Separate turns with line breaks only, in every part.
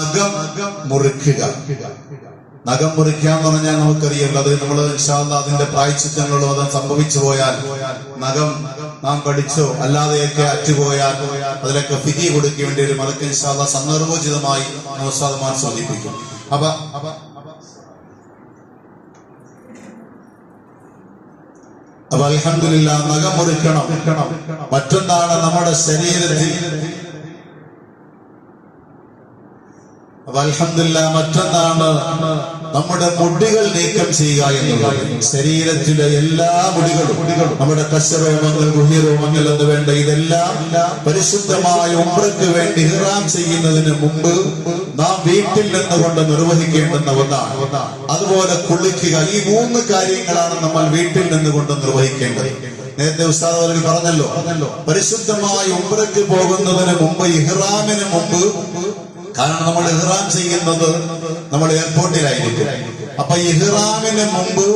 നഖം മുറിക്കുക. നഖം മുറിക്കുക എന്ന് പറഞ്ഞാൽ നമുക്കറിയാം. അത് നമ്മൾ അതിന്റെ പ്രായച്ചിത്തങ്ങളോ അത് സംഭവിച്ചു പോയാൽ നഖം നാം കടിച്ചോ അല്ലാതെയൊക്കെ അറ്റുപോയാൽ അതിലൊക്കെ ഫിതി കൊടുക്കേണ്ടി വരും. അതൊക്കെ ഇൻഷാല്ല സന്ദർഭോചിതമായി ഉസ്താദമാർ സൂചിപ്പിക്കും അപ്പൊ അപ്പൊ അലഹമില്ല നഖം മുറിക്കണം. മറ്റൊന്നാണ് നമ്മുടെ ശരീരത്തിൽ മറ്റൊന്നാണ്. നമ്മുടെ മുടികൾ നീക്കം ചെയ്യുക എന്നുള്ളത്. ശരീരത്തിലെ എല്ലാ മുടികളും നമ്മുടെ കശരോമങ്ങൾ ഗുഹ്യരോമങ്ങൾ എന്ന് വേണ്ട ഇതെല്ലാം പരിശുദ്ധമായ ഉമ്രക്ക് വേണ്ടി ഹിറാം ചെയ്യുന്നതിന് മുമ്പ് നാം വീട്ടിൽ നിന്നുകൊണ്ട് നിർവഹിക്കേണ്ടുന്ന ഒന്നാണ്. അതുപോലെ കുളിക്കുക. ഈ മൂന്ന് കാര്യങ്ങളാണ് നമ്മൾ വീട്ടിൽ നിന്നുകൊണ്ട് നിർവഹിക്കേണ്ടത്. നേരത്തെ ഉസ്താദ് പറഞ്ഞല്ലോ പറഞ്ഞല്ലോ പരിശുദ്ധമായ ഉമ്രക്ക് പോകുന്നതിന് മുമ്പ് ഇഹ്റാമിന് മുമ്പ് കാരണം നമ്മൾ ഇഹ്റാം ചെയ്യുന്നത് നമ്മൾ എയർപോർട്ടിലായിരിക്കും. അപ്പൊ ഇഹ്റാമിന് മുമ്പ്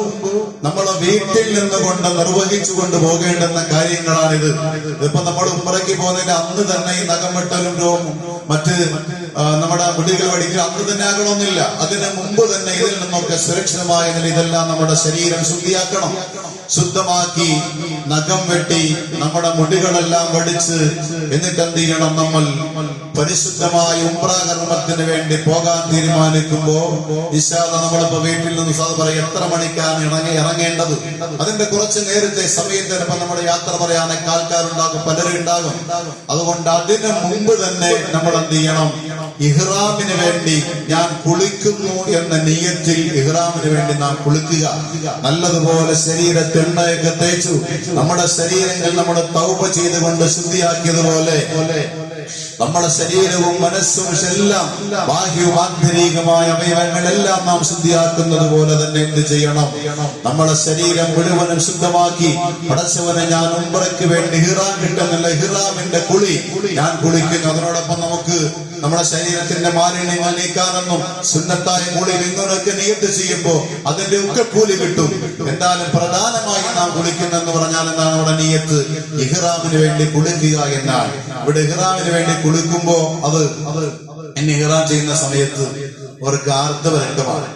നമ്മൾ വീട്ടിൽ നിന്നുകൊണ്ട് നിർവഹിച്ചു കൊണ്ട് പോകേണ്ടുന്ന കാര്യങ്ങളാണിത്. ഇപ്പൊ നമ്മൾ ഉമ്മറയ്ക്ക് പോകുന്നതിന്റെ അന്ന് തന്നെ ഈ നഖം വെട്ടലും മറ്റ് നമ്മുടെ മുടികൾ പഠിക്കുക അന്ന് തന്നെ ആകണമെന്നില്ല അതിന് മുമ്പ് തന്നെ ഇതിൽ നിന്നൊക്കെ സുരക്ഷിതമായ ഇതെല്ലാം നമ്മുടെ ശരീരം ശുദ്ധിയാക്കണം. ശുദ്ധമാക്കി നഖം വെട്ടി നമ്മുടെ മുടികളെല്ലാം വടിച്ച് എന്നിട്ട് എന്ത് ചെയ്യണം നമ്മൾ? പരിശുദ്ധമായ ഉംപ്രാകർമ്മത്തിന് വേണ്ടി പോകാൻ തീരുമാനിക്കുമ്പോ ഇശാദ നമ്മളിപ്പോ വീട്ടിൽ നിന്ന് സാധ പറയും എത്ര മണിക്കാണ് ഇറങ്ങി ഇറങ്ങേണ്ടത്? അതിന്റെ കുറച്ച് നേരത്തെ സമയം ചിലപ്പോ നമ്മുടെ യാത്ര പറയാനൊക്കെ ആൾക്കാരുണ്ടാകും പലരും ഉണ്ടാകും അതുകൊണ്ട് അതിന് മുമ്പ് തന്നെ നമ്മൾ എന്ത് ചെയ്യണം? ഇഹ്റാമിന് വേണ്ടി ഞാൻ കുളിക്കുന്നു എന്ന നീയത്തിൽ ഇഹ്റാമിന് വേണ്ടി നാം കുളിക്കുക. നല്ലതുപോലെ ശരീര തെണ്ണയൊക്കെ തേച്ചു. നമ്മുടെ ശരീരങ്ങൾ നമ്മുടെ തൗപ ചെയ്തുകൊണ്ട് ശുദ്ധിയാക്കിയതുപോലെ. നമ്മുടെ ശരീരവും മനസ്സും എല്ലാം ബാഹ്യവും ആന്തരികമായ അവയവങ്ങളെല്ലാം നാം ശുദ്ധിയാക്കുന്നത് പോലെ തന്നെ എന്ത് ചെയ്യണം? നമ്മുടെ ശരീരം മുഴുവനും ശുദ്ധമാക്കി പടച്ചവനെ ഞാൻ ഉംറയ്ക്ക് വേണ്ടി ഹിറാൻ കിട്ടുന്നില്ല. ഹിറാമിന്റെ കുളി ഞാൻ കുളിക്കുന്നു. അതിനോടൊപ്പം നമുക്ക് നമ്മുടെ ശരീരത്തിന്റെ മാലിന്യങ്ങൾ നീക്കാനെന്നും സുന്നത്തായ കുളി നിങ്ങളൊക്കെ നീട്ട് ചെയ്യുമ്പോൾ അതിന്റെ ഒക്കെ കൂലി കിട്ടും. എന്തായാലും പ്രധാനമായി നാം കുളിക്കുന്നെന്ന് പറഞ്ഞാൽ എന്താണ് അവിടെ നീയത്ത്? ഇഹ്റാമിന് വേണ്ടി കുളിക്കുക എന്നാൽ. ഇവിടെ ഇഹ്റാമിന് വേണ്ടി കുളിക്കുമ്പോ അത് എന്നെ ഇറാൻ ചെയ്യുന്ന സമയത്ത് അവർക്ക് ആർദ്രവരക്തമാണ്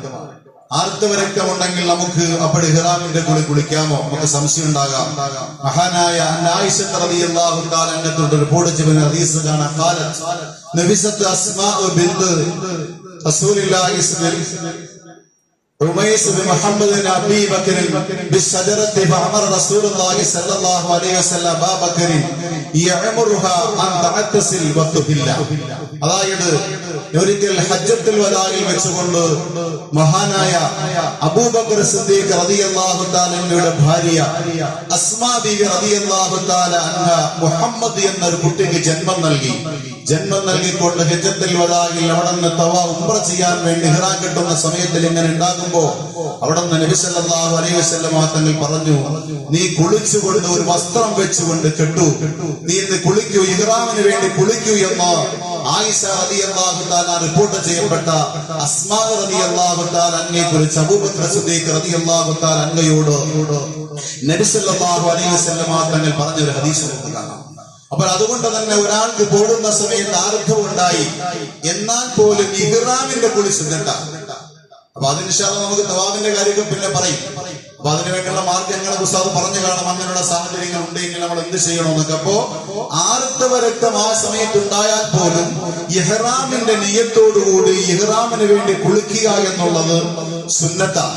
ആർത്തവരക്തമുണ്ടെങ്കിൽ നമുക്ക് അപ്പോൾ ഹിറാമിന്റെ കുളി കുളിക്കാമോ? നമുക്ക് സംശയം ഉണ്ടാകാം. മഹാനായ അന്നത്തോട് റിപ്പോർട്ട് ചെയ്യുന്ന ഹദീസ് കാണാൻ കാലം നബിസത്ത് അസ്മാ ബിന്ദ് റസൂലുള്ളാഹി ഉമൈസ് ബിൻ മുഹമ്മദ് ബിൻ അബീ ബക്കറിൻ ബിസ്സജറത്തി ഫഅമറ റസൂലുള്ളാഹി സ്വല്ലല്ലാഹു അലൈഹി വസല്ലം അബൂബക്കറിൻ യഅമുറുഹാ അൻ തഅത്തസിൽ വതുഹില്ല അതായത് ഒരിക്കൽ ഹജ്ജത്തുൽ വദായിൽ വെച്ചുകൊണ്ട് മഹാനായ അബൂബക്കർ സിദ്ദീഖ് റളിയല്ലാഹു തആലയുടെ ഭാര്യ അസ്മാ ബീവി റളിയല്ലാഹു അൻഹ മുഹമ്മദ് എന്നൊരു കുട്ടിക്ക് ജന്മം നൽകി. ജന്മം നൽകിക്കൊണ്ട് ഹജ്ജത്തുൽ വദായിൽ അവിടെ നിന്ന് തവ ഉംറ ചെയ്യാൻ വേണ്ടി ഹിറാ കിട്ടുന്ന സമയത്തിൽ ഇങ്ങനെ ഉണ്ടാകുമ്പോ അവിടെ നിന്ന് നബി സല്ലല്ലാഹു അലൈഹി തങ്ങൾ പറഞ്ഞു നീ കുളിച്ചുകൊണ്ട് ഒരു വസ്ത്രം വെച്ചുകൊണ്ട് കെട്ടു. നീ ഇന്ന് കുളിക്കൂ ഇഹ്റാമിന് വേണ്ടി കുളിക്കൂ എന്ന് റിപ്പോർട്ട് ചെയ്യപ്പെട്ട അസ്മാ അങ്ങയോട് അലൈഹി തങ്ങൾ പറഞ്ഞ ഒരു ഹദീസ് അപ്പോൾ അതുകൊണ്ട് തന്നെ ഒരാൾക്ക് പോകുന്ന സമയത്ത് ആർദ്ധം ഉണ്ടായി. എന്നാൽ പോലും ഇഹ്റാമിന്റെ കുളി അപ്പൊ അതിനുശേഷം നമുക്ക് തവാബിന്റെ കാര്യമൊക്കെ പിന്നെ പറയും. അപ്പൊ അതിനു വേണ്ടിയുള്ള മാർഗങ്ങളെ ഉസ്താദ് പറഞ്ഞു കാണാം. അങ്ങനെയുള്ള സാഹചര്യങ്ങൾ ഉണ്ടെങ്കിൽ നമ്മൾ എന്ത് ചെയ്യണമെന്നൊക്കെ. അപ്പോ ആർത്തവ രക്തം ആ സമയത്ത് ഉണ്ടായാൽ പോലും ഇഹ്റാമിന്റെ നിയത്തോടുകൂടി ഇഹ്റാമിന് വേണ്ടി കുളിക്കുക എന്നുള്ളത് സുന്നത്താണ്.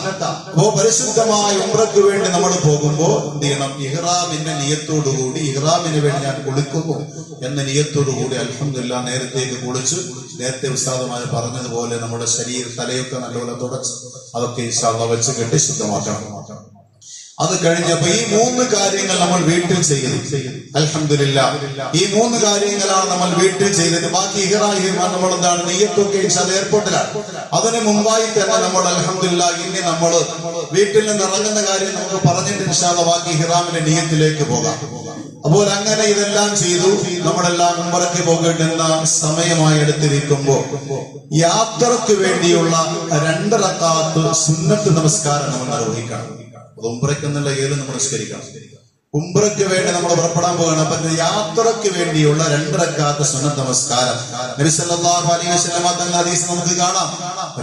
അപ്പോ പരിശുദ്ധമായ ഉമ്രക്ക് വേണ്ടി നമ്മൾ പോകുമ്പോ എന്ത് ചെയ്യണം? ഇഹ്റാമിന്റെ നിയത്തോടുകൂടി ഇഹ്റാമിന് വേണ്ടി ഞാൻ കുളിക്കുന്നു എന്ന നിയത്തോടുകൂടി അലഹമില്ല നേരത്തേക്ക് കുളിച്ച് നേരത്തെ ഉസ്താദമായി പറഞ്ഞതുപോലെ നമ്മുടെ ശരീരം തലയൊക്കെ നല്ലപോലെ തുടച്ച്. അതൊക്കെ ഇൻഷാല്ല വെച്ച് കെട്ടി ശുദ്ധമാക്കണം. അത് കഴിഞ്ഞപ്പോ ഈ മൂന്ന് കാര്യങ്ങൾ നമ്മൾ വീട്ടിൽ ചെയ്യുന്നു അലഹമില്ല ഈ മൂന്ന് കാര്യങ്ങളാണ് നമ്മൾ വീട്ടിൽ ചെയ്തത്. ബാക്കി ഇഹ്റാഹി നമ്മൾ എന്താണ് നെയ്യത്തൊക്കെ എയർപോർട്ടിലാണ് അതിന് മുമ്പായി തന്നെ നമ്മൾ അലഹമില്ല ഇനി നമ്മൾ വീട്ടിൽ നിന്ന് ഇറങ്ങുന്ന കാര്യം നമുക്ക് പറഞ്ഞിട്ട് ഇൻഷാല്ല ബാക്കി ഹിറാമിന്റെ നെയ്യത്തിലേക്ക് പോകാം. അപ്പോൾ അങ്ങനെ ഇതെല്ലാം ചെയ്തു. നമ്മളെല്ലാം ഉമ്പറയ്ക്ക് പോകേണ്ടുന്ന സമയമായി എടുത്തിരിക്കുമ്പോ യാത്രയ്ക്ക് വേണ്ടിയുള്ള രണ്ടറക്കാത്ത് സുന്നത്ത് നമസ്കാരം നമ്മൾ നിർവഹിക്കണം. അത് ഉംബ്രയ്ക്കെന്നുള്ള ഏത് നമ്മൾ നിസ്കരിക്കണം. ഉംറയ്ക്ക് വേണ്ടി നമ്മൾ പുറപ്പെടാൻ പോകണം അപ്പൊ യാത്രയ്ക്ക് വേണ്ടിയുള്ള രണ്ടരക്കാത്ത സുന്നത്ത് നമസ്കാരം. അലൈഹി ഹദീസ് നമുക്ക് കാണാം.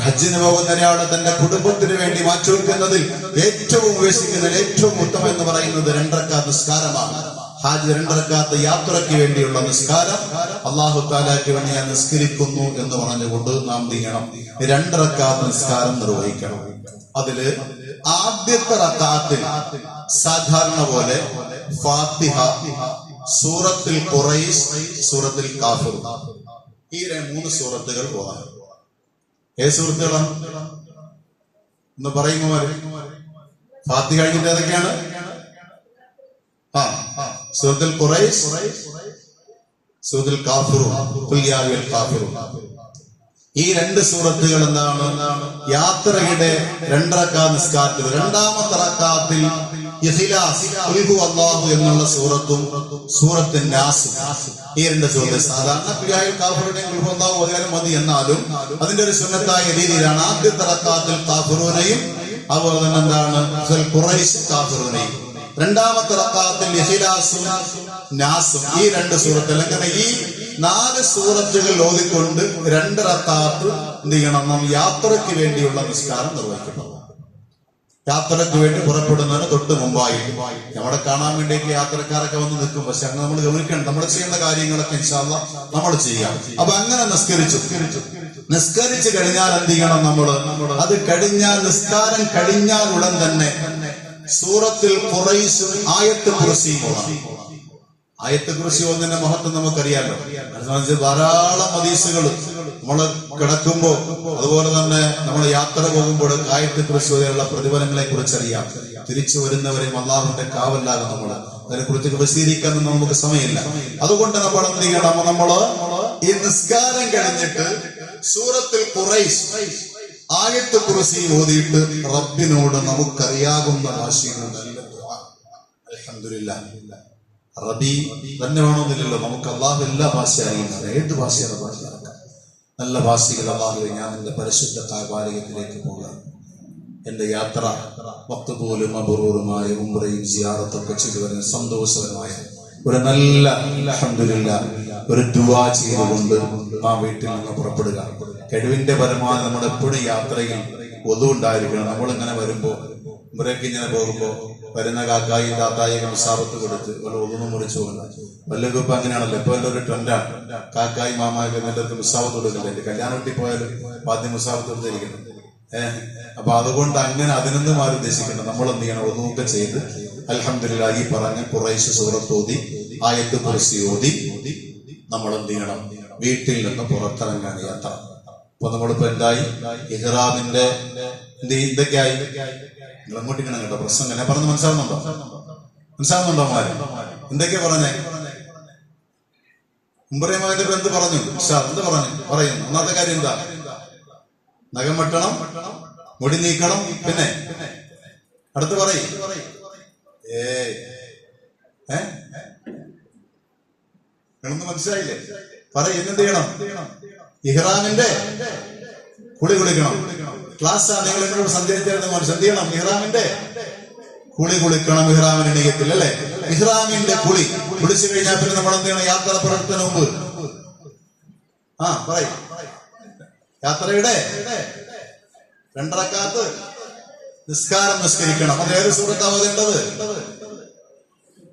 ഹജ്ജിന് പോകുന്ന ഒരാൾ തന്റെ കുടുംബത്തിന് വേണ്ടി മാറ്റിവെക്കുന്നതിൽ ഏറ്റവും ഉപേക്ഷിക്കുന്നതിൽ ഏറ്റവും ഉത്തമം എന്ന് പറയുന്നത് രണ്ടരക്കാത്ത നിസ്കാരമാണ്. ഹാജ് രണ്ടരക്കാത്ത യാത്രയ്ക്ക് വേണ്ടിയുള്ള നിസ്കാരം അള്ളാഹു താലാക്ക് വേണ്ടി ഞാൻ നിസ്കരിക്കുന്നു എന്ന് പറഞ്ഞുകൊണ്ട് നാം ചെയ്യണം? രണ്ടിറക്കാത്ത നിസ്കാരം നിർവഹിക്കണം. അതിൽ ആദ്യത്തെ റക്കാത്തിൽ സാധാരണ പോലെ ഫാത്തിഹ സൂറത്തിൽ കുറൈസ് സൂറത്തിൽ കാഫിർ. ഈ മൂന്ന് സൂറത്തുകൾ പോകാം. ഏത് സുഹൃത്തുക്കളാണ് എന്ന് പറയുമ്പോൾ ഫാത്തി കഴിഞ്ഞിട്ട് ഏതൊക്കെയാണ്? ആ. സൂറത്തുൽ ഖുറൈസ് സൂറത്തുൽ കാഫിറൂൻ ഖുൽ യാ അയ്യുഹൽ കാഫിറും. ഈ രണ്ട് സൂറത്തുകൾ എന്താണ്? യാത്രയുടെ രണ്ടറക്കാ നിസ്കാരത്തിൽ രണ്ടാമത്തെ റക്കാത്തിൽ എന്നുള്ള സൂറത്തും സൂറത്ത് നാസ്. ഈ രണ്ട് സൂറത്ത് സാധാരണ ഓതിയാലും മതി. എന്നാലും അതിന്റെ ഒരു സുന്നത്തായ രീതിയിലാണ് ആദ്യത്തെ റക്കാത്തിൽ കാഫിറൂനെയും അതുപോലെ തന്നെ എന്താണ്? ഖുറൈശ് കാഫിറൂനെയും. രണ്ടാമത്തെ റക്കാത്തിൽ ഇഖ്ലാസും നാസും. ഈ രണ്ട് സൂറത്തുകൾ. അങ്ങനെ ഈ നാല് സൂറത്തുകൾ ഓതിക്കൊണ്ട് രണ്ട് റക്കാത്ത് എന്ത് ചെയ്യണം നാം യാത്രയ്ക്ക് വേണ്ടിയുള്ള നിസ്കാരം നിർവഹിക്കണം യാത്രയ്ക്ക് വേണ്ടി പുറപ്പെടുന്നതിന് തൊട്ട് മുമ്പായി. നമ്മളെ കാണാൻ വേണ്ടിയൊക്കെ യാത്രക്കാരൊക്കെ വന്ന് നിൽക്കും. പക്ഷെ അങ്ങനെ നമ്മൾ ഗവനിക്കണം നമ്മൾ ചെയ്യേണ്ട കാര്യങ്ങളൊക്കെ ഇൻഷാല്ല നമ്മൾ ചെയ്യാം. അപ്പൊ അങ്ങനെ നിസ്കരിച്ചു. നിസ്കരിച്ചു കഴിഞ്ഞാൽ എന്ത് ചെയ്യണം നമ്മൾ? അത് കഴിഞ്ഞാൽ നിസ്കാരം കഴിഞ്ഞാൽ ഉടൻ തന്നെ സൂറത്തിൽ കുറൈസും ആയത്ത് കുറിസിയുമാണ് ആയത്തെ കുറിച്ച് ഒന്നിന്റെ മഹത്വം സംബന്ധിച്ച് ധാരാളം ഹദീസുകൾ നമ്മൾ കിടക്കുമ്പോൾ അതുപോലെ തന്നെ നമ്മൾ യാത്ര പോകുമ്പോൾ ആയത്തെ കുറിച്ച് വരെയുള്ള പ്രതിഫലങ്ങളെ കുറിച്ച് അറിയാം തിരിച്ചു വരുന്നവരെയും അള്ളാഹുന്റെ കാവലാകും നമ്മൾ അതിനെ കുറിച്ച് വിശദീകരിക്കാനൊന്നും നമുക്ക് സമയമില്ല. അതുകൊണ്ട് നമ്മൾ എന്ത് ചെയ്യണം? നമ്മൾ ഈ നിസ്കാരം കഴിഞ്ഞിട്ട് സൂറത്തിൽ കുറൈസ് ആയത്ത് കുറിച്ച് ഓതിയിട്ട് റബ്ബിനോട് ദുആ. അൽഹംദുലില്ലാ. അറബി തന്നെ വേണമെന്നില്ലല്ലോ നമുക്ക് അള്ളാഹു എല്ലാ ഭാഷ അറിയുന്നത് ഏത് ഭാഷയാണ് ഭാഷ നല്ല ഭാഷകൾ അള്ളാഹുവെ ഞാൻ എന്റെ പരിശുദ്ധ കാപാലയത്തിലേക്ക് പോകാം. എന്റെ യാത്ര വക്ത് പോലും അപൂർവമായ ഉംറയും സിയാറത്തൊക്കെ ചെയ്തു വരുന്ന സന്തോഷകരമായ ഒരു നല്ല അൽഹംദുലില്ലാ ഒരു ദുവാ ചെയ്തുകൊണ്ട് ആ വീട്ടിൽ നിന്ന് പുറപ്പെടുക. കഴിവിന്റെ പരമാവധി നമ്മൾ എപ്പോഴും യാത്രയിൽ ഒതുണ്ടായിരിക്കണം നമ്മൾ ഇങ്ങനെ വരുമ്പോ ഇവരൊക്കെ ഇങ്ങനെ പോകുമ്പോ വരുന്ന കാക്കായി താത്തായി മുസാബത്ത് കൊടുത്ത് വല്ല ഒന്നും മുറിച്ചു പോകണ്ട വല്ലതും ഇപ്പൊ അങ്ങനെയാണല്ലോ. ഇപ്പൊ എല്ലാം ഒരു ട്രെൻഡാണ്. കാക്കായി മാമായൊക്കെ നല്ല മുസാബത്ത് കൊടുക്കില്ല? എന്റെ കല്യാണം വീട്ടിൽ പോയാലും ആദ്യം മുസാബത്ത് കൊടുത്തിരിക്കണം. ഏഹ് അപ്പൊ അതുകൊണ്ട് അങ്ങനെ അതിനൊന്നും ആരും ഉദ്ദേശിക്കണം നമ്മൾ എന്ത് ചെയ്യണം? ഒന്നുമൊക്കെ ചെയ്ത് അൽഹംദുലില്ലാ ഈ പറഞ്ഞ കുറേശ്ശെ സൂറത്ത് ഓതി ആയത്ത് കുറിച്ച് ഓതി നമ്മൾ എന്ത് ചെയ്യണം? വീട്ടിൽ നിന്ന് പുറത്തിറങ്ങാൻ യാത്ര. അപ്പൊ നമ്മളിപ്പോ എന്തായി? ഇഹ്റാമിന്റെ ചെയ്യും? എന്തൊക്കെയായി? നിങ്ങൾ അങ്ങോട്ട് ഇങ്ങനെ കേട്ടോ പ്രശ്നം എങ്ങനെ പറഞ്ഞ് മനസ്സിലാവുന്നുണ്ടോ? മനസ്സിലാവുന്നുണ്ടോ മാര് എന്തൊക്കെയാ പറഞ്ഞേ? മുമ്പറേമാരുടെ എന്ത് പറഞ്ഞു? എന്ത് പറഞ്ഞു? പറയുന്നു ഒന്നാമത്തെ കാര്യം എന്താ? നഖം വെട്ടണം മുടി നീക്കണം പിന്നെ അടുത്ത് പറയും. ഏ? നിങ്ങളൊന്നും മനസ്സിലായില്ലേ? പറ എന്ത് ചെയ്യണം? ഇഹ്റാമിന്റെ കുളി കുളിക്കണം. ക്ലാസ് ആണ് നിങ്ങൾ എന്നോട് സഞ്ചരിച്ചിരുന്ന മനുഷ്യൻ എന്ത് ചെയ്യണം. ഇഹ്റാമിന്റെ കുളി കുളിക്കണം ഇഹ്റാമിന്റെ നീക്കത്തിൽ അല്ലെ? ഇഹ്റാമിന്റെ കുളി കുളിച്ചു കഴിഞ്ഞാൽ പിന്നെ നമ്മൾ എന്ത് ചെയ്യണം? യാത്ര പുറത്തിന് മുമ്പ്. ആ പറയും. യാത്രയുടെ രണ്ടറക്കാത്ത് നിസ്കാരം നിസ്കരിക്കണം. അത് ഏത് അവതേണ്ടത്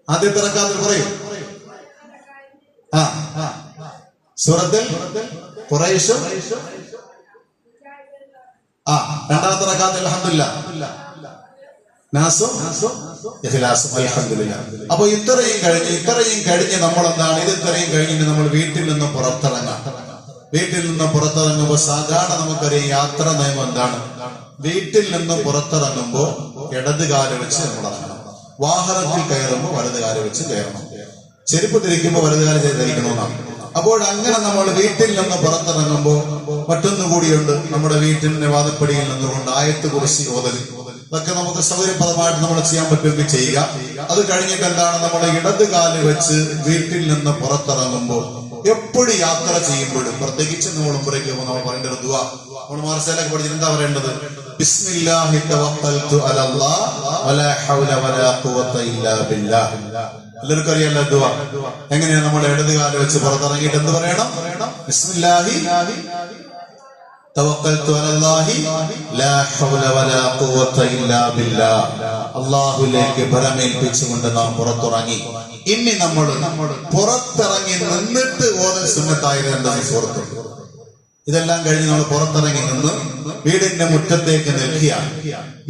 ആദ്യത്തെ റക്കാത്തിൽ പറയും. ആ. സൂറത്തിൽ ആ രണ്ടാമത്തെ റക്കാത്തിൽ അൽഹംദുലില്ലാ. നാസും അൽഹംദുലില്ലാ. അപ്പൊ ഇത്രയും കഴിഞ്ഞ് ഇത്രയും കഴിഞ്ഞ് നമ്മൾ എന്താണ് ഇത് ഇത്രയും കഴിഞ്ഞിട്ട് നമ്മൾ വീട്ടിൽ നിന്നും പുറത്തിറങ്ങാം. വീട്ടിൽ നിന്ന് പുറത്തിറങ്ങുമ്പോൾ സാധാരണ നമുക്കറിയാം യാത്ര നിയമം എന്താണ്? വീട്ടിൽ നിന്ന് പുറത്തിറങ്ങുമ്പോൾ ഇടത് കാൽ വെച്ച് നമ്മൾ ഇറങ്ങണം. വാഹനത്തിൽ കയറുമ്പോൾ വലത് കാൽ വെച്ച് കയറണം. ചെരുപ്പ് ധരിക്കുമ്പോൾ വലത് കാൽ ധരിക്കണമെന്നാണ് അപ്പോൾ അങ്ങനെ നമ്മൾ വീട്ടിൽ നിന്ന് പുറത്തിറങ്ങുമ്പോൾ മറ്റൊന്നു കൂടിയുണ്ട് നമ്മുടെ വീട്ടിന്റെ വാദപ്പടിയിൽ നിന്നുകൊണ്ട് ആയത്ത് കുറിച്ച് ഓതൽ. ഇതൊക്കെ നമുക്ക് സൗകര്യപ്രദമായിട്ട് നമ്മൾ ചെയ്യാൻ പറ്റുമെങ്കിൽ ചെയ്യുക. അത് കഴിഞ്ഞിട്ട് എന്താണ്? നമ്മൾ ഇടത് കാൽ വെച്ച് വീട്ടിൽ നിന്ന് പുറത്തിറങ്ങുമ്പോൾ എപ്പോഴും യാത്ര ചെയ്യുമ്പോഴും പ്രത്യേകിച്ച് നമ്മൾ മുമ്പേക്ക് നമ്മൾ പറയേണ്ട ഒരു ദുവ നമ്മൾ മാർസയിലൊക്കെ പഠിച്ചിട്ട് എന്താ പറയേണ്ടത്? ബിസ്മില്ലാഹി തവക്കൽതു അലല്ലാഹ് വലാ ഹൗല വലാ ഖുവത ഇല്ലാ ബില്ലാഹ്. എല്ലാവർക്കും അറിയാലോ ദുആ? എങ്ങനെയാണ് നമ്മൾ ഇടത് കാലം വെച്ച് പുറത്തിറങ്ങിയിട്ട് എന്ത് പറയണം? ബിസ്മില്ലാഹി തവക്കൽതു അലല്ലാഹി ലാ ഹൗല വലാ ഖുവത ഇല്ലാ ബില്ലാഹ്. അള്ളാഹുലേക്ക് ബലമേൽപ്പിച്ചുകൊണ്ട് നാം പുറത്തിറങ്ങി. ഇനി നമ്മൾ പുറത്തിറങ്ങി നിന്നിട്ട് ഓരോ എന്താണ് സുഹൃത്തു. ഇതെല്ലാം കഴിഞ്ഞ് നമ്മൾ പുറത്തിറങ്ങി നിന്ന് വീടിന്റെ മുറ്റത്തേക്ക് നിൽക്കുക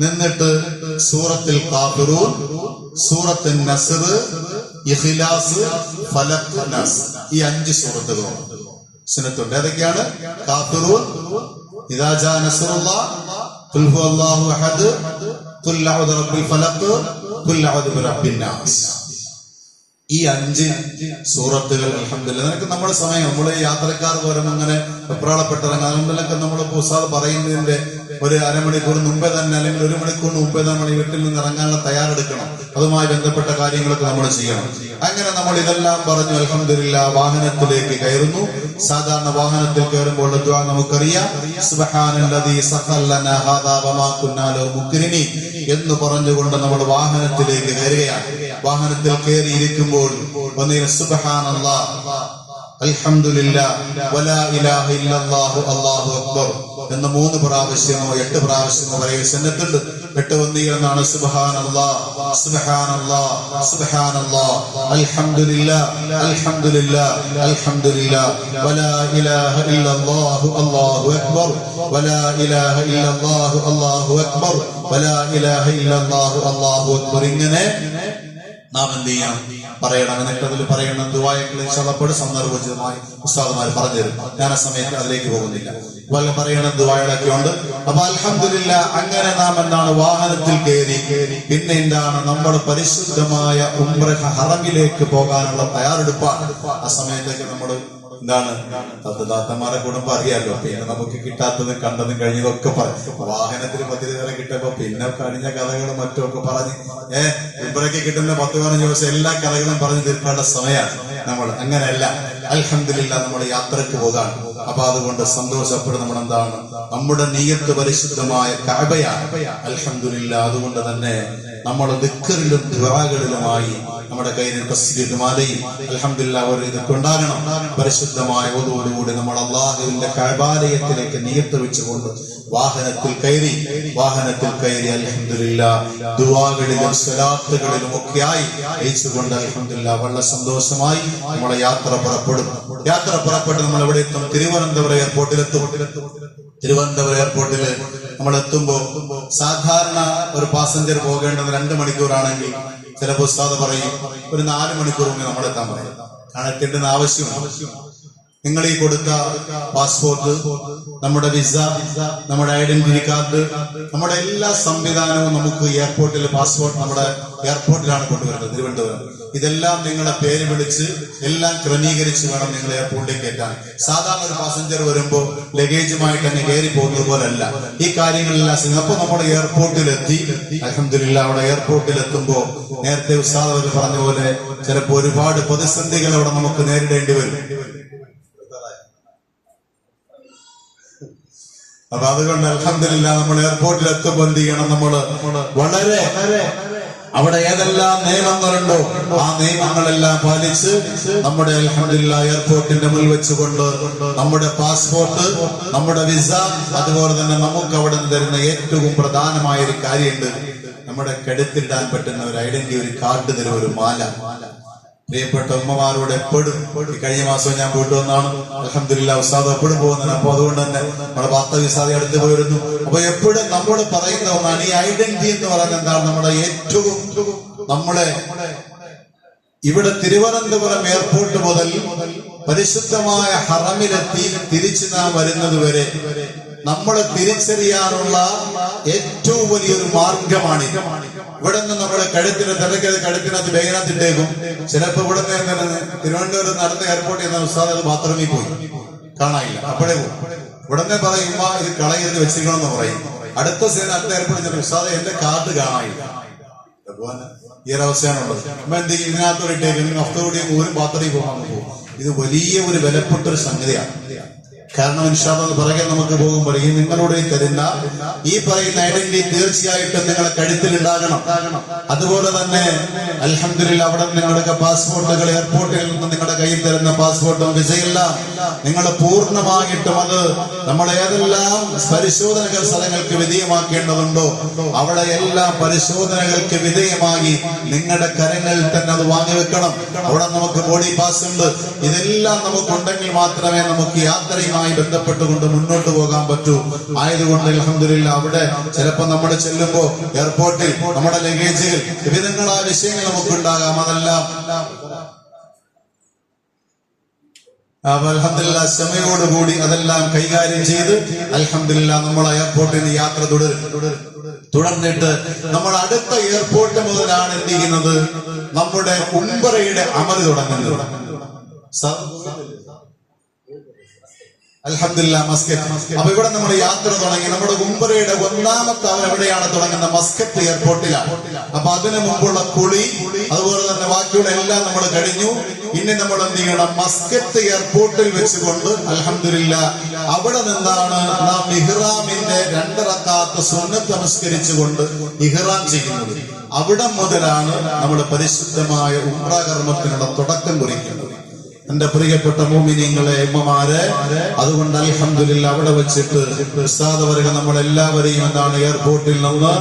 നിന്നിട്ട് സൂറത്തിൽ കാഫിറൂൻ സൂറത്തിൽ നസർ ഫലഖ് നസ് ഈ അഞ്ച് സൂറത്തുകളുണ്ട് സുനത്തുണ്ട് ഏതൊക്കെയാണ്? കാഫിറൂൻ ഇദാ നസറുള്ള അള്ളാഹു അഹദ് ഖുൽ അഊദു റബ്ബിൻ നാസ്. ഈ അഞ്ച് സൂറത്തുകൾ അലഹമില്ല നിനക്ക് നമ്മുടെ സമയം നമ്മൾ യാത്രക്കാർ പോലും അങ്ങനെ വെപ്രാളപ്പെട്ടിറങ്ങുക അതുകൊണ്ടൊക്കെ നമ്മൾ ഉസ്താദ് പറയുന്നതിന്റെ ഒരു അരമണിക്കൂർ മുമ്പേ തന്നെ അല്ലെങ്കിൽ ഒരു മണിക്കൂർ മുമ്പേ നമ്മൾ വീട്ടിൽ നിന്ന് ഇറങ്ങാനുള്ള തയ്യാറെടുക്കണം. അതുമായി ബന്ധപ്പെട്ട കാര്യങ്ങളൊക്കെ നമ്മൾ ചെയ്യണം. അങ്ങനെ നമ്മൾ ഇതെല്ലാം പറഞ്ഞു അലഹമില്ല വാഹനത്തിലേക്ക് കയറുന്നു. സാധാരണ വാഹനത്തിൽ കയറുമ്പോൾ നമുക്കറിയാം. എന്ന് പറഞ്ഞുകൊണ്ട് നമ്മൾ വാഹനത്തിലേക്ക് കയറുകയാണ്. വാഹനത്തിൽ കയറി ഇരിക്കുമ്പോൾ ഒന്നിന് സുബ്ഹാനല്ലാഹ് അല്ലാഹു അക്ബർ എന്ന് മൂന്ന് പ്രാവശ്യമോ എട്ട് പ്രാവശ്യമോ വരെ സന്നത്തുണ്ട് എട്ട് വന്നി എന്നാണ് സുബ്ഹാനല്ലാഹ് സുബ്ഹാനല്ലാഹ് സുബ്ഹാനല്ലാഹ് അൽഹംദുലില്ലാ അൽഹംദുലില്ലാ അൽഹംദുലില്ലാ. വലാ ഇലാഹ ഇല്ലല്ലാഹു അല്ലാഹു അക്ബർ. വലാ ഇലാഹ ഇല്ലല്ലാഹു അല്ലാഹു അക്ബർ. വലാ ഇലാഹ ഇല്ലല്ലാഹു അല്ലാഹു അക്ബർ. ഇങ്ങനെ നാം എന്ത് ചെയ്യാം? പറയണം. എന്നിട്ട് അതിൽ പറയണം. ദുബായക്കളിൽ ഇൻഷാല്ലപ്പോഴും സന്ദർഭോചിതമായി ഉസ്താദുമാർ പറഞ്ഞു ഞാൻ ആ സമയത്ത് അതിലേക്ക് പോകുന്നില്ല. വല്ല പറയണം ദുബായകളൊക്കെ ഉണ്ട്. അപ്പൊ അലഹമില്ല അങ്ങനെ നാം എന്താണ് വാഹനത്തിൽ കയറി പിന്നെ എന്താണ് നമ്മൾ പരിശുദ്ധമായ ഉംറ ഹറമിലേക്ക് പോകാനുള്ള തയ്യാറെടുപ്പാണ്. ആ സമയത്തൊക്കെ നമ്മൾ എന്താണ്? തത്തദാത്തന്മാരെ കൂടുമ്പോ അറിയാലോ പിന്നെ നമുക്ക് കിട്ടാത്തതും കണ്ടതും കഴിഞ്ഞതൊക്കെ പറയും. വാഹനത്തിൽ പത്തിരി കിട്ടുമ്പോ പിന്നെ കഴിഞ്ഞ കഥകളും മറ്റും ഒക്കെ പറഞ്ഞ് ഏഹ് ഇപ്പോഴൊക്കെ കിട്ടുന്ന പത്ത് പതിനഞ്ച് ദിവസം എല്ലാ കഥകളും പറഞ്ഞു തീർക്കേണ്ട സമയമാണ് നമ്മൾ. അങ്ങനെയല്ല. അൽഹമില്ല നമ്മൾ യാത്രയ്ക്ക് പോകാൻ അപ്പൊ അതുകൊണ്ട് സന്തോഷപ്പെടും നമ്മൾ എന്താണ് നമ്മുടെ നീയത്ത് പരിശുദ്ധമായ കഅബയാണ്. അൽഹമില്ല അതുകൊണ്ട് തന്നെ നമ്മൾ ദിക്കറിലും ദ്വാകളിലുമായി നമ്മുടെ കയ്യിൽ തസ്ലീഫ് മാലയും അലഹമില്ല അവർ ഇതൊക്കെ ഉണ്ടാകണം. പരിശുദ്ധമായ ഒതോടുകൂടി നമ്മൾ അള്ളാഹുവിന്റെ കഴബാലയത്തിലേക്ക് നിയത്ത് വെച്ചുകൊണ്ട് വാഹനത്തിൽ കയറി വാഹനത്തിൽ കയറി അലഹമില്ല ദുവാകളിലും സ്വലാത്തുകളിലും ഒക്കെയായി അയച്ചുകൊണ്ട് അലഹമില്ല വളരെ സന്തോഷമായി നമ്മളെ യാത്ര പുറപ്പെടും. യാത്ര പുറപ്പെട്ട് നമ്മൾ എവിടെ എത്തും? തിരുവനന്തപുരം എയർപോർട്ടിൽ എയർപോർട്ടിലെത്തും. തിരുവനന്തപുരം എയർപോർട്ടിൽ നമ്മൾ എത്തുമ്പോ സാധാരണ ഒരു പാസഞ്ചർ പോകേണ്ടത് രണ്ട് മണിക്കൂറാണെങ്കിൽ ചില ഉസ്താദ് പറയും ഒരു നാല് മണിക്കൂർ മുമ്പ് നമ്മൾ എത്താൻ പറയും. കാരണം എത്തേണ്ടുന്ന ആവശ്യമാണ്. നിങ്ങൾ ഈ കൊടുത്ത പാസ്പോർട്ട് നമ്മുടെ വിസ നമ്മുടെ ഐഡന്റിറ്റി കാർഡ് നമ്മുടെ എല്ലാ സംവിധാനവും നമുക്ക് എയർപോർട്ടിൽ പാസ്പോർട്ട് നമ്മുടെ എയർപോർട്ടിലാണ് കൊണ്ടുവരുന്നത് തിരുവനന്തപുരം. ഇതെല്ലാം നിങ്ങളെ പേര് വിളിച്ച് എല്ലാം ക്രമീകരിച്ച് വേണം നിങ്ങൾ എയർപോർട്ടിലേക്ക് കയറ്റാൻ സാധാരണ ഒരു പാസഞ്ചർ വരുമ്പോൾ ലഗേജുമായിട്ട് തന്നെ കയറി പോകുന്നത് പോലല്ല. ഈ കാര്യങ്ങളെല്ലാം സിംഗപ്പൂർ നമ്മുടെ നമ്മൾ എയർപോർട്ടിൽ എത്തി അലഹമില്ല അവിടെ എയർപോർട്ടിൽ എത്തുമ്പോൾ നേരത്തെ ഉസ്താദ് അവർ പറഞ്ഞ പോലെ ചിലപ്പോ ഒരുപാട് പ്രതിസന്ധികൾ അവിടെ നമുക്ക് നേരിടേണ്ടി വരും. അപ്പൊ അതുകൊണ്ട് അലഹമില്ല നമ്മൾ എയർപോർട്ടിൽ എത്തുമ്പോൾ എന്ത് ചെയ്യണം നമ്മൾ? വളരെ അവിടെ ഏതെല്ലാം നിയമങ്ങളുണ്ടോ ആ നിയമങ്ങളെല്ലാം പാലിച്ച് നമ്മുടെ അലഹമില്ല എയർപോർട്ടിന്റെ മുന്നിൽ വെച്ചുകൊണ്ട് നമ്മുടെ പാസ്പോർട്ട് നമ്മുടെ വിസ അതുപോലെ തന്നെ നമുക്ക് അവിടെ നിന്ന് തരുന്ന ഏറ്റവും പ്രധാനമായ ഒരു കാര്യമുണ്ട്. നമ്മുടെ കെടുത്തിടാൻ പറ്റുന്ന ഒരു ഐഡന്റി ഒരു കാർഡ് തരും ഒരു മാല. പ്രിയപ്പെട്ട ഉമ്മമാരോട് എപ്പോഴും ഈ കഴിഞ്ഞ മാസം ഞാൻ പോയിട്ട് വന്നാണ്. അലഹമില്ല ഉസ്താദ് എപ്പോഴും പോകുന്നത് അപ്പൊ അതുകൊണ്ട് തന്നെ നമ്മുടെ ഭർത്ത വിസാദി അടുത്ത് പോയിരുന്നു. അപ്പൊ എപ്പോഴും നമ്മൾ പറയുന്ന ഒന്നാണ് ഈ ഐഡന്റിറ്റി എന്ന് പറയുന്നത് എന്താണ്? നമ്മുടെ ഏറ്റവും നമ്മളെ ഇവിടെ തിരുവനന്തപുരം എയർപോർട്ട് മുതൽ പരിശുദ്ധമായ ഹറമിലെത്തി തിരിച്ചു നാം വരുന്നത് വരെ നമ്മളെ തിരിച്ചറിയാനുള്ള ഏറ്റവും വലിയൊരു മാർഗമാണിത്. ഇവിടെ നിന്ന് നമ്മുടെ കഴുത്തിന് തിരക്കത് കഴുത്തിനകത്ത് ബേഗനത്തിട്ടേക്കും ചിലപ്പോ ഇവിടെ നിന്ന് തിരുവനന്തപുരം നടന്ന എയർപോർട്ടിൽ നിന്ന് ഉസ്താദ് അത് ബാത്റൂമിൽ പോയി. കാണാനില്ല. അപ്പോഴേ ഉടനെ പറയും ഇത് കളയരുത് വെച്ചിരിക്കണമെന്ന് പറയും. അടുത്ത സേന അടുത്ത എയർപോർട്ടിൽ ഉസ്താദ് എന്റെ കാർഡ് കാണാനില്ല. ഈ ഒരവസ്ഥയാണ് ഉള്ളത്. അപ്പൊ എന്ത് ചെയ്യും? ഇതിനകത്തോടെ ഇട്ടേക്കും. ഒരു ബാത്റൂമിൽ പോകാൻ പോകും. ഇത് വലിയ ഒരു വിലപ്പെട്ട ഒരു സംഗതിയാണ്. കാരണം ഇൻഷാദ് പിറകെ നമുക്ക് പോകുമ്പോൾ ഈ നിങ്ങളുടെ തരുന്ന ഈ പറയുന്ന ഐഡന്റിറ്റി തീർച്ചയായിട്ടും നിങ്ങളെ കഴുത്തിൽ ഉണ്ടാകണം അതുപോലെ തന്നെ അലഹമില്ല അവിടെ നിങ്ങളുടെ പാസ്പോർട്ടുകൾ എയർപോർട്ടിൽ നിന്ന് നിങ്ങളുടെ കയ്യിൽ തരുന്ന പാസ്പോർട്ടും വിസയെല്ലാം നിങ്ങൾ പൂർണമായിട്ടും അത് നമ്മൾ ഏതെല്ലാം പരിശോധനകൾ സ്ഥലങ്ങൾക്ക് വിധേയമാക്കേണ്ടതുണ്ടോ അവിടെ എല്ലാ പരിശോധനകൾക്ക് വിധേയമായി നിങ്ങളുടെ കരങ്ങളിൽ തന്നെ അത് വാങ്ങിവെക്കണം അവിടെ നമുക്ക് ബോഡി പാസ് ഉണ്ട്. ഇതെല്ലാം നമുക്കുണ്ടെങ്കിൽ മാത്രമേ നമുക്ക് യാത്രയുമായി ബന്ധപ്പെട്ടുകൊണ്ട് മുന്നോട്ട് പോകാൻ പറ്റൂ. ആയതുകൊണ്ട് അലഹമില്ല അവിടെ ചിലപ്പോൾ നമ്മൾ ചെല്ലുമ്പോ എയർപോർട്ടിൽ നമ്മുടെ ലഗേജുകൾ വിവിധങ്ങളായ വിഷയങ്ങൾ നമുക്ക് ഉണ്ടാകാം അതെല്ലാം അലഹമില്ല ക്ഷമയോടുകൂടി അതെല്ലാം കൈകാര്യം ചെയ്ത് അലഹമില്ല നമ്മൾ എയർപോർട്ടിൽ നിന്ന് യാത്ര തുടരും തുടർന്നിട്ട് നമ്മൾ അടുത്ത എയർപോർട്ട് മുതലാണ് എന്ത് ചെയ്യുന്നത്? നമ്മുടെ ഉംബറയുടെ അമൽ തുടങ്ങുന്നത്. അൽഹംദുലില്ലാ മസ്കറ്റ് അപ്പൊ ഇവിടെ നമ്മൾ യാത്ര തുടങ്ങി. നമ്മുടെ ഉംബറയുടെ ഒന്നാമത്തെ അവൻ എവിടെയാണ് തുടങ്ങുന്നത്? മസ്കറ്റ് എയർപോർട്ടിലാണ് അപ്പൊ അതിനു മുമ്പുള്ള കുളി അതുപോലെ തന്നെ ബാക്കിയുള്ള എല്ലാം നമ്മൾ കഴിഞ്ഞു. ഇനി നമ്മൾ എന്ത് ചെയ്യണം? മസ്കറ്റ് എയർപോർട്ടിൽ വെച്ചുകൊണ്ട് അലഹമില്ല അവിടെ നിന്നാണ് നാം ഇഹ്റാമിന്റെ രണ്ടിറക്കാത്ത സുന്നത്ത് നമസ്കരിച്ചുകൊണ്ട് ഇഹ്റാം ചെയ്യുന്നത്. അവിടെ മുതലാണ് നമ്മൾ പരിശുദ്ധമായ ഉംറ കർമ്മത്തിനുള്ള തുടക്കം കുറിക്കുന്നത്. എന്റെ പ്രിയപ്പെട്ട മോമിനിങ്ങളെ ഉമ്മമാരെ അതുകൊണ്ട് അലഹമില്ല അവിടെ വെച്ചിട്ട് ഉസ്താദവരുക നമ്മൾ എല്ലാവരെയും എന്താണ് എയർപോർട്ടിൽ നിന്ന്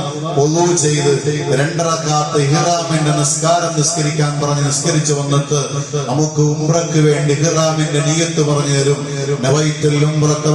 ഒന്നു ചെയ്ത് രണ്ടറക്കാത്ത ഹിറാമിന്റെ നിസ്കാരം നിസ്കരിക്കാൻ പറഞ്ഞ് നിസ്കരിച്ചു വന്നിട്ട് നമുക്ക് ഉംറക്ക് വേണ്ടി ഹിറാമിന്റെ നീയത്ത് പറഞ്ഞു തരും. നവൈത്തുൽ ഉംറത്ത്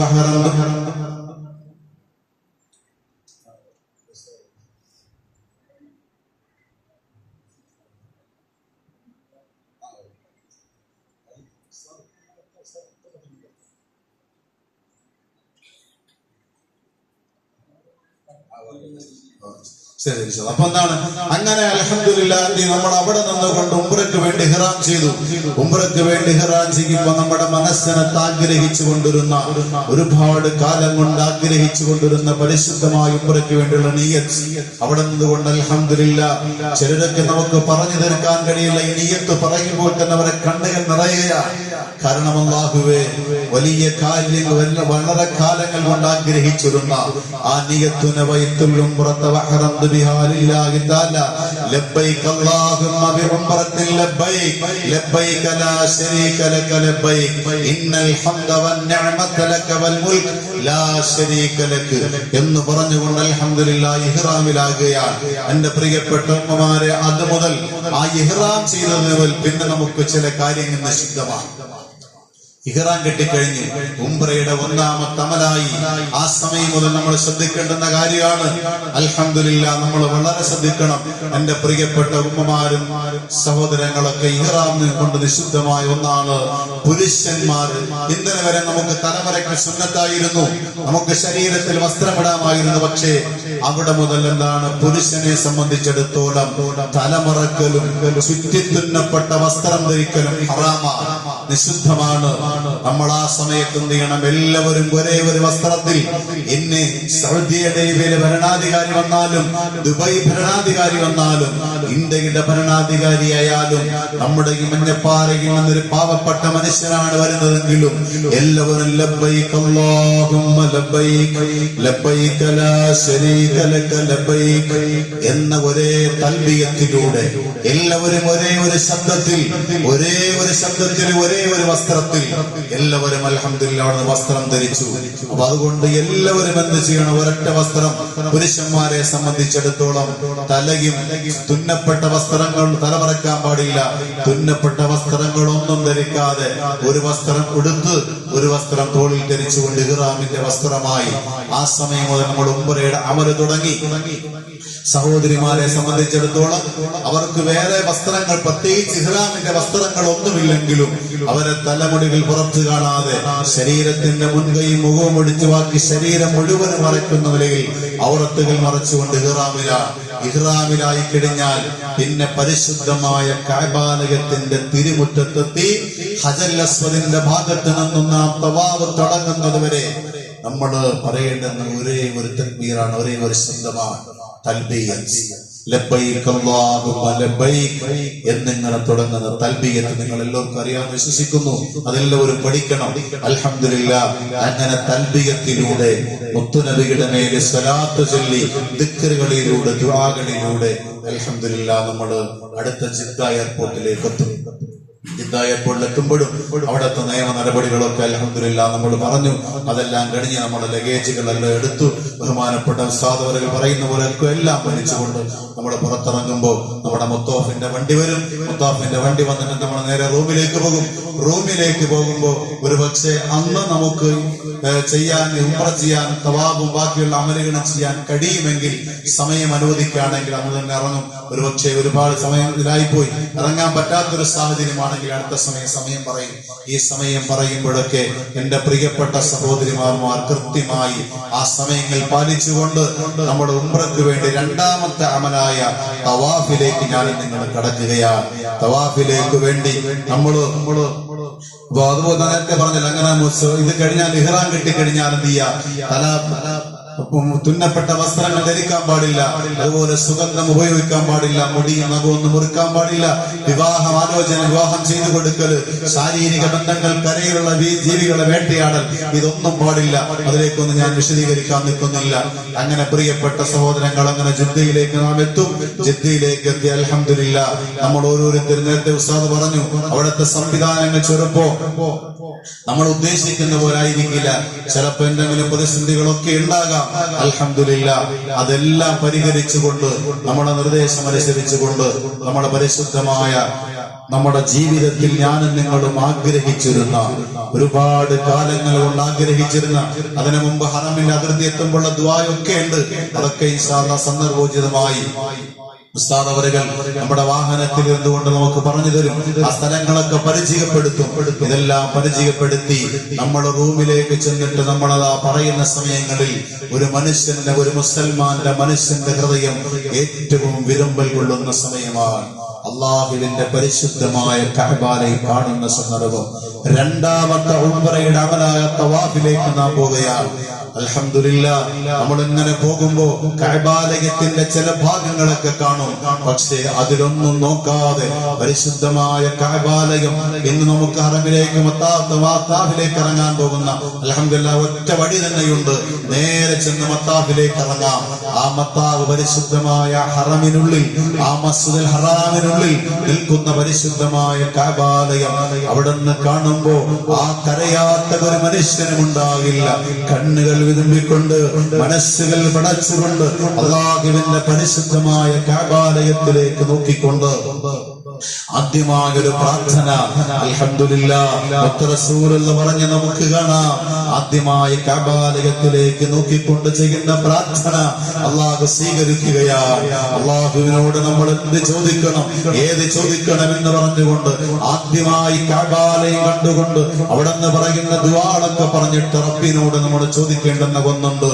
ശരി. അപ്പൊ എന്താണ്? അങ്ങനെ അലഹമില്ല നമ്മൾ അവിടെ നിന്നുകൊണ്ട് ഉംറയ്ക്ക് വേണ്ടി ഹിറാം ചെയ്തു. ഉംറയ്ക്ക് വേണ്ടി ഹിറാം ചെയ്യുമ്പോൾ നമ്മുടെ മനസ്സിനെ ആഗ്രഹിച്ചു കൊണ്ടിരുന്ന ഒരുപാട് കാലം കൊണ്ട് ആഗ്രഹിച്ചു കൊണ്ടിരുന്ന പരിശുദ്ധമായ ഉംറയ്ക്ക് വേണ്ടിയുള്ള നീയത്ത് അവിടെ നിന്നുകൊണ്ട് അലഹമില്ല ചിലരൊക്കെ നമുക്ക് പറഞ്ഞു തീർക്കാൻ കഴിയില്ല. ഈ നീയത്ത് പറയുമ്പോൾ തന്നെ അവരെ കണ്ണുകൾ നിറയുകയാണ്. കാരണം അല്ലാഹുവേ വലിയ കാര്യങ്ങൾ വളരെ കാലങ്ങൾ കൊണ്ട് ആഗ്രഹിച്ചിരുന്ന ആ നിയത്തുന വയത്തുള്ളും പുറത്ത വഹറന്ത് ബിഹാലില്ലാഹി തആല. ലബ്ബൈക അല്ലാഹുമ്മ ബിഉംറത്തിൻ ലബ്ബൈക. ലബ്ബൈക ലാ ശരീക ലക ലബ്ബൈക. ഇന്നൽ ഹംദ വന്നിഅമത ലക വൽ മുൽക്. ലാ ശരീക ലക. എന്ന് പറഞ്ഞുകൊണ്ട് അൽഹംദുലില്ലാഹ് ഇഹ്റാമിലാകുകയാണ്. എന്റെ പ്രിയപ്പെട്ട ഉമ്മമാരെ അത് മുതൽ ആ ഇഹ്റാം ചെയ്തത് മുതൽ പിന്നെ നമുക്ക് ചില കാര്യങ്ങൾ നിഷിദ്ധമാണ് ഇഹ്റാൻ കെട്ടിക്കഴിഞ്ഞു ഉംറയുടെ ഒന്നാമത്തെ അമലായി. ആ സമയം മുതൽ നമ്മൾ ശ്രദ്ധിക്കേണ്ടുന്ന കാര്യമാണ്. അൽഹമില്ല നമ്മൾ വളരെ ശ്രദ്ധിക്കണം. എന്റെ പ്രിയപ്പെട്ട ഉമ്മമാരും സഹോദരങ്ങളൊക്കെ ഇഹ്റാമിനെ കൊണ്ട് നിശുദ്ധമായ ഒന്നാണ് പുരുഷന്മാർ. ഇന്നലെ വരെ നമുക്ക് തലമുറയ്ക്ക് സുന്നത്തായിരുന്നു. നമുക്ക് ശരീരത്തിൽ വസ്ത്രമിടാമായിരുന്നു. പക്ഷേ അവിടെ മുതൽ എന്താണ് പുരുഷനെ സംബന്ധിച്ചിടത്തോളം തലമുറക്കലും ചുറ്റിത്തുന്നപ്പെട്ട വസ്ത്രം ധരിക്കലും ഹറാമാണ്. നിഷിദ്ധമാണ് നമ്മൾ ആ സമയത്ത് എന്ത് ചെയ്യണം. എല്ലാവരും ഒരേ ഒരു വസ്ത്രത്തിൽ. ഇന്ന് സൗദി അറേബ്യയിലെ ഭരണാധികാരി വന്നാലും ദുബായ് ഭരണാധികാരി വന്നാലും ഇന്ത്യയുടെ ഭരണാധികാരിയായാലും നമ്മുടെ ഈ മഞ്ഞപ്പാറയിൽ നിന്നൊരു പാവപ്പെട്ട മനുഷ്യനാണ് വരുന്നതെങ്കിലും എല്ലാവരും അല്ലാഹുമ്മ ലക എന്ന ഒരേ തൽബിയത്തിലൂടെ എല്ലാവരും ഒരേ ഒരു ശബ്ദത്തിൽ ഒരേ ഒരു ശബ്ദത്തിൽ ഒരേ ഒരു വസ്ത്രത്തിൽ എല്ലാവരും അവിടെ വസ്ത്രം ധരിച്ചു. അപ്പൊ അതുകൊണ്ട് എല്ലാവരും എന്ത് ചെയ്യണം? ഒരൊറ്റ വസ്ത്രം പുരുഷന്മാരെ സംബന്ധിച്ചിടത്തോളം തലയും തുന്നപ്പെട്ട വസ്ത്രങ്ങൾ തലമറക്കാൻ പാടില്ല. തുന്നപ്പെട്ട വസ്ത്രങ്ങളൊന്നും ധരിക്കാതെ ഒരു വസ്ത്രം ഉടുത്ത് ഒരു വസ്ത്രം തോളിൽ ധരിച്ചുകൊണ്ട് ഇഹ്റാമിന്റെ വസ്ത്രമായി ആ സമയം മുതൽ നമ്മൾ ഉംറയുടെ അമൽ തുടങ്ങി. സഹോദരിമാരെ സംബന്ധിച്ചിടത്തോളം അവർക്ക് വേറെ വസ്ത്രങ്ങൾ പ്രത്യേകിച്ച് ഇഹ്റാമിന്റെ വസ്ത്രങ്ങൾ ഒന്നുമില്ലെങ്കിലും അവരെ തലമുടികൾ പുറത്തു കാണാതെ ശരീരത്തിന്റെ മുൻകൈ മുഖവും ഒടിച്ചു ബാക്കി ശരീരം മുഴുവൻ മറയ്ക്കുന്ന നിലയിൽ ഔറത്തുകൾ മറച്ചുകൊണ്ട് ഇഹ്റാമില ഇഹ്റാമിലായി കഴിഞ്ഞാൽ പിന്നെ പരിശുദ്ധമായ കാബാലയത്തിന്റെ തിരുമുറ്റത്തെത്തി ഹജൽ അസ്വദിന്റെ ഭാഗത്ത് നിന്നും നാം തവാവ് തുടങ്ങുന്നത് വരെ നമ്മൾ പറയേണ്ടുന്ന ഒരേ ഒരു തക്ബീറാണ് ഒരേ ഒരു ശബ്ദമാണ് ലബ്ബൈക് എന്നിങ്ങനെ തുടങ്ങുന്ന തൽബിയത്ത് നിങ്ങൾ എല്ലാവർക്കും അറിയാൻ വിശ്വസിക്കുന്നു അതെല്ലാവരും പഠിക്കണം. അൽഹംദുലില്ല അങ്ങനെ തൽബിയത്തിലൂടെ മുത്തുനബിയുടെ മേലെ സ്വലാത്ത് ചൊല്ലി ദിക്കറുകളിലൂടെ ദുആകളിലൂടെ അൽഹംദുലില്ല നമ്മൾ അടുത്ത ജിദ്ദ എയർപോർട്ടിലേക്ക് എത്തും. ഇതായപ്പോൾ എത്തുമ്പോഴും അവിടുത്തെ നിയമ നടപടികളൊക്കെ അലഹമില്ല നമ്മൾ പറഞ്ഞു. അതെല്ലാം കഴിഞ്ഞ് നമ്മുടെ ലഗേജുകളെല്ലാം എടുത്തു. ബഹുമാനപ്പെട്ട സാധവരകൾ പറയുന്ന പോലെ എല്ലാം ഭരിച്ചുകൊണ്ട് നമ്മൾ പുറത്തിറങ്ങുമ്പോൾ നമ്മുടെ മുത്തോഫിന്റെ വണ്ടി വരും. മുത്തോഫിന്റെ വണ്ടി വന്നിട്ട് നമ്മൾ നേരെ റൂമിലേക്ക് പോകും. റൂമിലേക്ക് പോകുമ്പോൾ ഒരു പക്ഷേ അന്ന് നമുക്ക് ചെയ്യാൻ ഉമ്ര ചെയ്യാൻ തവാബും ബാക്കിയുള്ള അമലുകളും ചെയ്യാൻ കഴിയുമെങ്കിൽ സമയം അനുവദിക്കുകയാണെങ്കിൽ നമ്മൾ തന്നെ ഇറങ്ങും. ഒരു പക്ഷേ ഒരുപാട് സമയം ഇതിലായിപ്പോയി. ഇറങ്ങാൻ പറ്റാത്തൊരു സാഹചര്യമാണ് സാഹചര്യമാണെങ്കിൽ അടുത്ത സമയം സമയം പറയും. ഈ സമയം പറയുമ്പോഴൊക്കെ എന്റെ പ്രിയപ്പെട്ട സഹോദരിമാർമാർ കൃത്യമായി ആ സമയങ്ങൾ പാലിച്ചുകൊണ്ട് നമ്മുടെ ഉമ്രക്ക് വേണ്ടി രണ്ടാമത്തെ അമലായ തവാഫിലേക്ക് ഞാൻ നിങ്ങൾ കടക്കുകയാണ്. തവാഫിലേക്ക് വേണ്ടി നമ്മൾ നമ്മൾ അപ്പൊ അതുപോലെ നേരത്തെ പറഞ്ഞില്ല അങ്ങനെ ഇത് കഴിഞ്ഞാൽ ഇഹ്റാൻ കിട്ടിക്കഴിഞ്ഞാൽ എന്ത് ചെയ്യാ? തല തുന്നപ്പെട്ട വസ്ത്രങ്ങൾ ധരിക്കാൻ പാടില്ല. അതുപോലെ സുഗന്ധം ഉപയോഗിക്കാൻ പാടില്ല. മുടി നഖമൊന്നും മുറുക്കാൻ പാടില്ല. വിവാഹം ആലോചന വിവാഹം ചെയ്തു കൊടുക്കൽ ശാരീരിക ബന്ധങ്ങൾ കരയിലുള്ള ജീവികളെ വേട്ടയാടൽ ഇതൊന്നും പാടില്ല. അതിലേക്കൊന്നും ഞാൻ വിശദീകരിക്കാൻ നിൽക്കുന്നില്ല. അങ്ങനെ പ്രിയപ്പെട്ട സഹോദരങ്ങൾ അങ്ങനെ ജിദ്ദയിലേക്ക് നാം എത്തും. ജിദ്ദയിലേക്ക് എത്തി അലഹമില്ല നമ്മൾ ഓരോരുത്തരും നേരത്തെ ഉസ്താദ് പറഞ്ഞു അവിടുത്തെ സംവിധാനങ്ങൾ ചെറുപ്പോ? നമ്മൾ ഉദ്ദേശിക്കുന്ന പോലായിരിക്കില്ല ചിലപ്പോ എന്തെങ്കിലും പ്രതിസന്ധികളൊക്കെ ഉണ്ടാകാം. അലഹമില്ല അതെല്ലാം പരിഹരിച്ചുകൊണ്ട് നമ്മുടെ നിർദ്ദേശം അനുസരിച്ചുകൊണ്ട് നമ്മുടെ പരിശുദ്ധമായ നമ്മുടെ ജീവിതത്തിൽ ഞാനും നിങ്ങളും ആഗ്രഹിച്ചിരുന്ന ഒരുപാട് കാലങ്ങൾ കൊണ്ട് ആഗ്രഹിച്ചിരുന്ന അതിനു മുമ്പ് ഹറമിന്റെ അതിർത്തി എത്തുമ്പോഴുള്ള ദ്വായൊക്കെ ഉണ്ട്. അതൊക്കെ ഈ സാധാ സന്ദർഭോചിതമായി ഉസ്താദ് നമ്മുടെ വാഹനത്തിൽ ഇരുന്നുകൊണ്ട് നമുക്ക് പറഞ്ഞു തരും? ആ സ്ഥലങ്ങളൊക്കെ പരിചയപ്പെടുത്തും. ഇതെല്ലാം പരിചയപ്പെടുത്തി നമ്മൾ റൂമിലേക്ക് ചെന്നിട്ട് നമ്മൾ ആ പറയുന്ന സമയങ്ങളിൽ ഒരു മനുഷ്യന്റെ ഒരു മുസൽമാന്റെ മനുഷ്യന്റെ ഹൃദയം ഏറ്റവും വിരുമ്പൽ കൊള്ളുന്ന സമയമാണ്. അള്ളാഹുവിന്റെ പരിശുദ്ധമായ കഹബാലെ കാണുന്ന സന്ദർഭം. രണ്ടാമത്തെ ഉംറയുടെ അമലായ തവാഫിലേക്ക് നാം പോവുകയാണ്. അൽഹംദുലില്ല നമ്മൾ ഇങ്ങനെ പോകുമ്പോ കൈബാലയത്തിന്റെ ചില ഭാഗങ്ങളൊക്കെ കാണും. പക്ഷേ അതിലൊന്നും നോക്കാതെ പരിശുദ്ധമായ കൈബാലയം ഇന്ന് നമുക്ക് ഹറമിലേക്ക് മത്താഫിലേക്ക് ഇറങ്ങാൻ പോകുന്ന അലഹമില്ല ഒറ്റ വഴി തന്നെയുണ്ട്. നേരെ ചെന്ന് മത്താഫിലേക്ക് ഇറങ്ങാം. ആ മത്താവ് പരിശുദ്ധമായ ഹറമിനുള്ളിൽ ആ മസ്ജിദ് ഹറാമിനുള്ളിൽ നിൽക്കുന്ന പരിശുദ്ധമായ കൈബാലയം അവിടെ നിന്ന് കാണുമ്പോ ആ കരയാത്ത ഒരു മനുഷ്യനും ഉണ്ടാകില്ല കണ്ണുകൾ വിതുമ്പിക്കൊണ്ട് മനസ്സുകൾ പടച്ചുകൊണ്ട് അള്ളാഹുവിന്റെ പരിശുദ്ധമായ കാബാലയത്തിലേക്ക് നോക്കിക്കൊണ്ട്. ആദ്യമായ ഒരു പ്രാർത്ഥന എന്ന് പറഞ്ഞ് നമുക്ക് കാണാം. ആദ്യമായി കാബാലയത്തിലേക്ക് നോക്കിക്കൊണ്ട് ചെയ്യുന്ന പ്രാർത്ഥന അള്ളാഹു സ്വീകരിക്കുകയാണ്. അള്ളാഹുവിനോട് നമ്മൾ എന്ത് ചോദിക്കണം ഏത് ചോദിക്കണം എന്ന് പറഞ്ഞുകൊണ്ട് ആദ്യമായി കബാലയും കണ്ടുകൊണ്ട് അവിടെ നിന്ന് പറയുന്ന ദ്വാളൊക്കെ പറഞ്ഞിട്ട് റബ്ബിനോട് നമ്മൾ ചോദിക്കേണ്ടെന്ന ഒന്നുണ്ട്.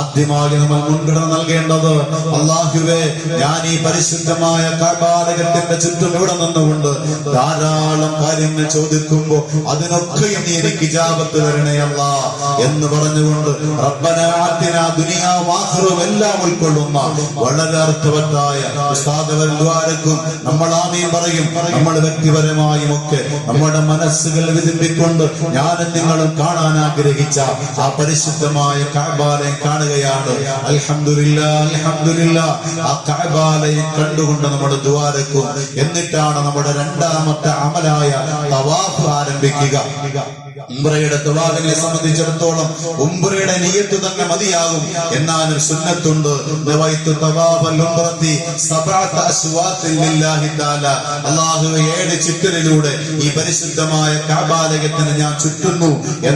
ആദ്യമായി നമ്മൾ മുൻഗണന നൽകേണ്ടത് അള്ളാഹുവേ ഞാൻ ഈ പരിശുദ്ധമായ കബാലകത്തിന്റെ ചുറ്റും ഇവിടെ നിന്നുകൊണ്ട് ധാരാളം കാര്യങ്ങൾ ചോദിക്കുമ്പോ അതിനൊക്കെയും നീ എനിക്ക് ജാപത്ത് തരണയല്ല എന്ന് പറഞ്ഞുകൊണ്ട് റബ്ബനാത്തിന ദുനിയാവും ആഖിറവും എല്ലാം ഉൾക്കൊള്ളുന്ന വളരെ അർത്ഥവത്തായ ഉസ്താദവൻ നമ്മൾ ആമയും പറയും. നമ്മൾ വ്യക്തിപരമായും ഒക്കെ നമ്മുടെ മനസ്സുകൾ വിധിപ്പിക്കൊണ്ട് ഞാനും നിങ്ങളും കാണാൻ ആഗ്രഹിച്ച ആ പരിശുദ്ധമായ കാബാലയം കാണുകയാണ്. അൽഹംദുലില്ല അൽഹംദുലില്ല ആ കാബാലയം കണ്ടുകൊണ്ട് നമ്മുടെ ദ്വാരക്കും. എന്നിട്ടാണ് നമ്മുടെ രണ്ടാമത്തെ അമലായ തവാഫ് ആരംഭിക്കുക. ഉംറയുടെ തുവാഹിനെ സംബന്ധിച്ചിടത്തോളം ഉംറയുടെ നീയത്ത് തന്നെ മതിയാകും. എന്നാലും സുന്നത്തുണ്ട്. അള്ളാഹു ഏഴ് ചുറ്റലിലൂടെ ഈ പരിശുദ്ധമായ കാബാലയത്തിന് ഞാൻ ചുറ്റുന്നു